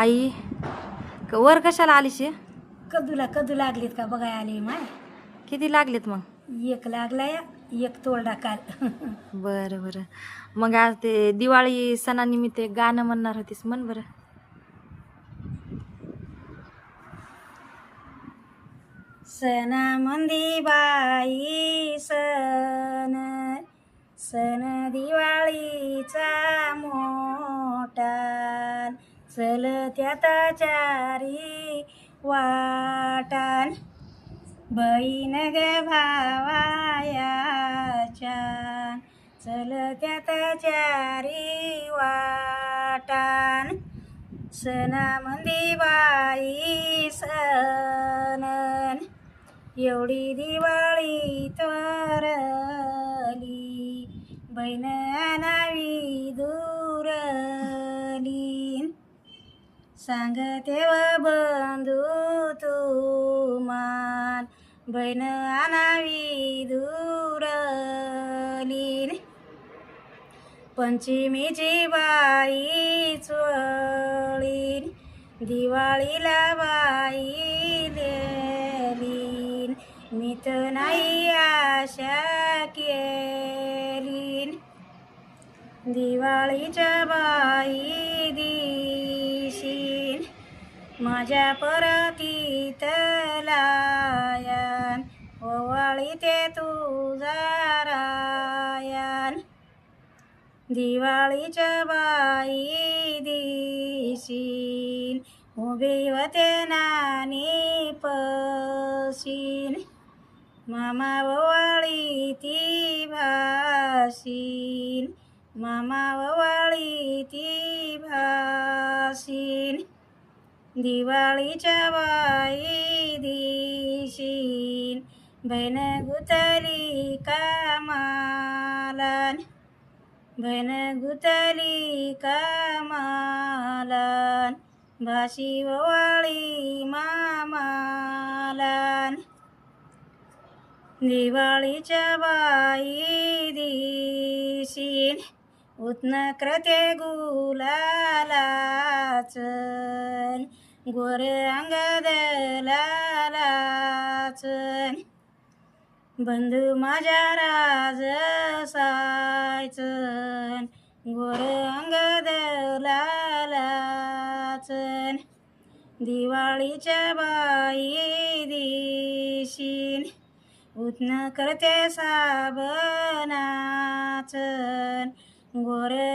आई क- वर कशाला आलीशी कदूला कदू लागलीत का? बघाय आली माय. किती लागलेत मग? एक लागलाय एक तोडा काल. बरं बरं. मग आज ते दिवाळी सणानिमित्त एक गाणं म्हणणार होतीस म्हण बरं. सणामंदी बाई सण सण दिवाळीचा मोठा चलत्या चारी वाटान बहीण ग भावायाच्या चलत्या चारी वाटान सणामंदी बाई सण एवढी दिवाळी तरली बहीण आणावी दूर सांगते तेव्हा बंधू तुमान बहीण आणावी दुरली पंचमीची बाई चोळीन दिवाळीला बाई देलीन मी तर नाही आशा केलीन. दिवाळीच्या बाई माझ्या परतीतलायन ओवाळी ते तुझा दिवाळीच्या बाई दिशीन उभी होते नानी पशीन. मामा ओवाळी ती भाशीन मामा ओवाळी दिवाळीच्या बाई दिशीन बहीण गुतली कामालान बहीण गुतली कामालान भाशी ववाळी मामालान दिवाळीच्या बाई दिशीन उतन गुलालाच गोरे गोर अंगदलालाचन बंधू माझ्या राज सायच गोर अंगदलालाचन दिवाळीच्या बाई दिशी उतन करते साबन ঘরে